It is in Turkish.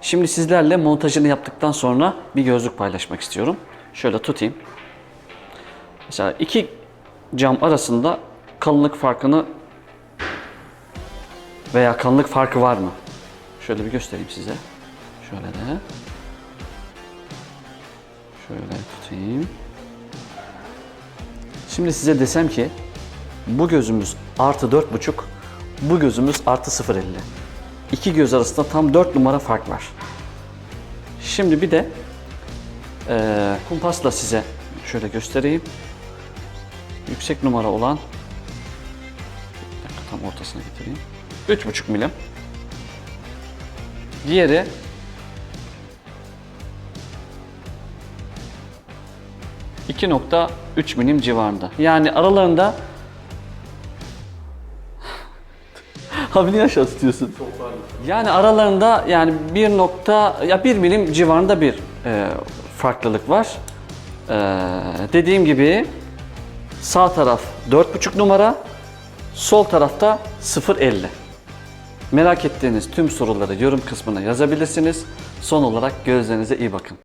Şimdi sizlerle montajını yaptıktan sonra bir gözlük paylaşmak istiyorum. Şöyle tutayım. Mesela iki cam arasında kalınlık farkını veya kalınlık farkı var mı? Şöyle bir göstereyim size. Şöyle de. Şöyle tutayım. Şimdi size desem ki bu gözümüz artı 4,5, bu gözümüz artı 0,50. İki göz arasında tam 4 numara fark var. Şimdi bir de eee, kumpasla size şöyle göstereyim. Yüksek numara olan tam ortasına getireyim. 3,5 milim. Diğeri ...2.3 milim civarında. Yani aralarında... Abi niye aşağı tutuyorsun? Yani aralarında yani 1 nokta... ...ya 1 milim civarında bir e, farklılık var. E, dediğim gibi... ...sağ taraf 4.5 numara... ...sol tarafta 0.50. Merak ettiğiniz tüm soruları yorum kısmına yazabilirsiniz. Son olarak gözlerinize iyi bakın.